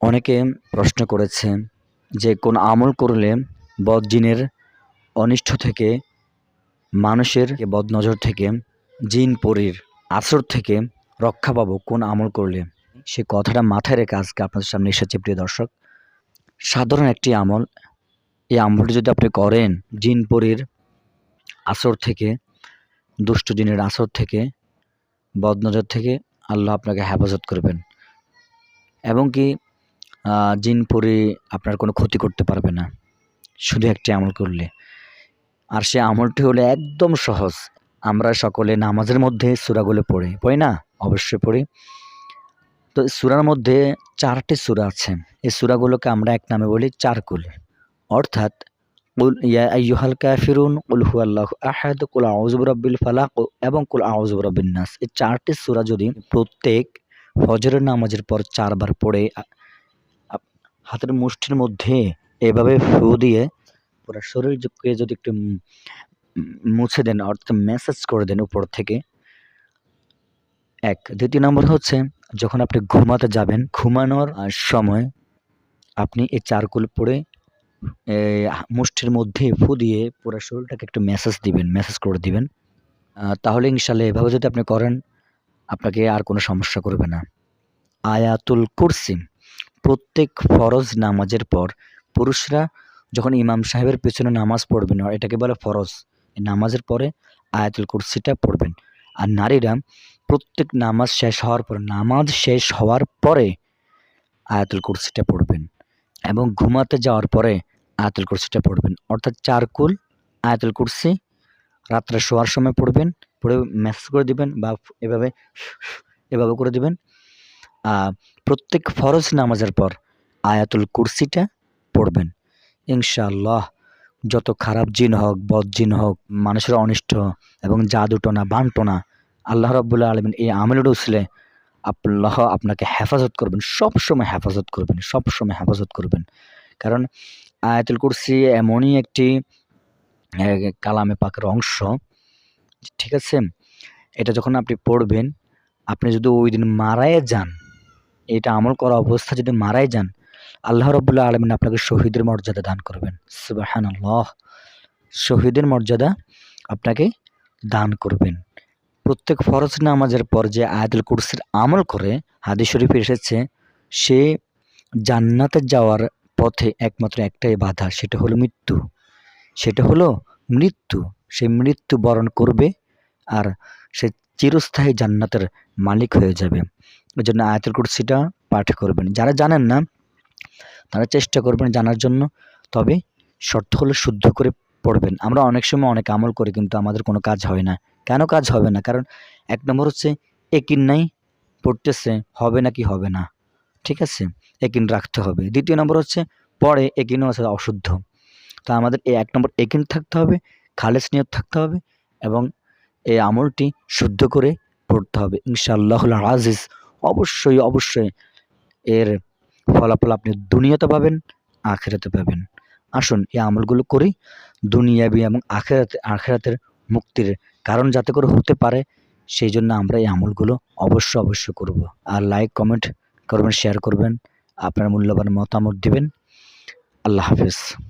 অনেকে প্রশ্ন করেছে যে কোন আমল করলে বদজিনের অনিষ্ট থেকে, মানুষের বদনজর থেকে, জিন পরীর আসর থেকে রক্ষা পাবো কোন আমল করলে? সে কথাটা মাথায় রেখে আজকে আপনাদের সামনে এসেছে প্রিয় দর্শক। সাধারণ একটি আমল। এই আমলটি যদি আপনি করেন, জিন পরীর আসর থেকে, দুষ্ট জিনের আসর থেকে, বদনজর থেকে, আল্লাহ আপনাকে হেফাজত করবেন। এবং কি জিন পরি আপনার কোনো ক্ষতি করতে পারবে না। শুধু একটি আমল করলে। আর সে আমলটি হলো একদম সহজ। আমরা সকলে নামাজের মধ্যে সূরাগুলো পড়ি। পড়ি না? অবশ্যই পড়ি। তো সূরার মধ্যে চারটি সূরা আছে। এই সূরাগুলোকে আমরা এক নামে বলি চারকুল। অর্থাৎ, কুল ইয়া আইয়ুহাল কাফিরুন, কুল হুয়াল্লাহু আহাদ, কুল আউযু বিরাব্বিল ফালাক এবং কুল আউযু বিরাব্বিন নাস। এই চারটি সূরা যদি প্রত্যেক ফজরের নামাজের পর চারবার পড়ে হাতের মুষ্টির মধ্যে এভাবে ফু দিয়ে পুরো শরীরকে যদি একটু মুছে দেন অর্থাৎ মেসেজ করে দেন উপর থেকে। এক। দ্বিতীয় নম্বর হচ্ছে যখন আপনি ঘুমাতে যাবেন ঘুমানোর সময় আপনি এই চারকুল এ, মুষ্টির মধ্যে ফু দিয়ে পুরো শরীরটাকে একটু মেসেজ দিবেন মেসেজ করে দিবেন। তাহলে ইনশাল্লাহ এভাবে যদি আপনি করেন আপনাকে আর কোনো সমস্যা করবে না। আয়াতুল কুরসি। প্রত্যেক ফরজ নামাজের পর পুরুষরা যখন ইমাম সাহেবের পেছনে নামাজ পড়বেন এটাকে বলে ফরজ। নামাজের পরে আয়াতুল কুরসিটা পড়বেন। আর নারীরা প্রত্যেক নামাজ শেষ হওয়ার পর, নামাজ শেষ হওয়ার পরে আয়াতুল কুরসিটা পড়বেন এবং ঘুমাতে যাওয়ার পরে আয়াতুল কুরসিটা পড়বেন। অর্থাৎ চারকুল, আয়াতুল কুরসি, রাত্রে শোয়ার সময় পড়বেন, পড়ে মেসেজ করে দিবেন বা এভাবে এভাবে করে দিবেন। প্রত্যেক ফরজ নামাজের পর আয়াতুল কুরসিটা পড়বেন। ইনশাআল্লাহ, যত খারাপ জিন হোক, বদ জিন হোক, মানুষের অনিষ্ট এবং জাদুটনা, বানটনা, আল্লাহ রাব্বুল আলমিন এই আমলের উসলে আল্লাহ আপনাকে হেফাজত করবেন সব সময় হেফাজত করবেন সব সময় হেফাজত করবেন। কারণ আয়াতুল কুরসি এমনই একটি কালামে পাকের অংশ, ঠিক আছে? এটা যখন আপনি পড়বেন, আপনি যদি ওই দিন মারায় যান এটা আমল করা অবস্থা যদি মারাই যান, আল্লাহ রবুল্লাহ আলমিন আপনাকে শহীদের মর্যাদা দান করবেন। সুবাহান আল্লাহ শহীদের মর্যাদা আপনাকে দান করবেন। প্রত্যেক ফরজ নামাজের পর যে আয়াতুল কুরসির আমল করে হাদি শরীফে এসেছে, সে জান্নাতে যাওয়ার পথে একমাত্র একটাই বাধা, সেটা হলো মৃত্যু। সেটা হলো মৃত্যু। সে মৃত্যু বরণ করবে আর সে চিরস্থায়ী জান্নাতের মালিক হয়ে যাবে। ওই জন্য আয়াতুল কুরসিটা পাঠ করবেন। যারা জানেন না, তারা চেষ্টা করবেন জানার জন্য, তবে শর্ত হলো শুদ্ধ করে পড়বেন। আমরা অনেক সময় অনেক আমল করি, কিন্তু আমাদের কোনো কাজ হয় না। কেন কাজ হবে না? কারণ এক নম্বর হচ্ছে একিন নাই, পড়তেছে, হবে না কি হবে না। ঠিক আছে? একিন রাখতে হবে। দ্বিতীয় নম্বর হচ্ছে, পরে একিনও আছে অশুদ্ধ। তা আমাদের এই এক নম্বর একিন থাকতে হবে, খালেস নিয়ত থাকতে হবে, এবং এই আমলটি শুদ্ধ করে পড়তে হবে। ইনশাআল্লাহ আজিজ। অবশ্যই অবশ্যই এর ফলাফল আপনি দুনিয়াতে পাবেন, আখেরাতে পাবেন। আসুন এই আমলগুলো করি, দুনিয়াবি এবং আখেরাতে, আখেরাতের মুক্তির কারণ যাতে করে হতে পারে, সেই জন্য আমরা এই আমলগুলো অবশ্য অবশ্য করব। আর লাইক কমেন্ট করবেন শেয়ার করবেন, আপনার মূল্যবান মতামত দিবেন। আল্লাহ হাফেজ।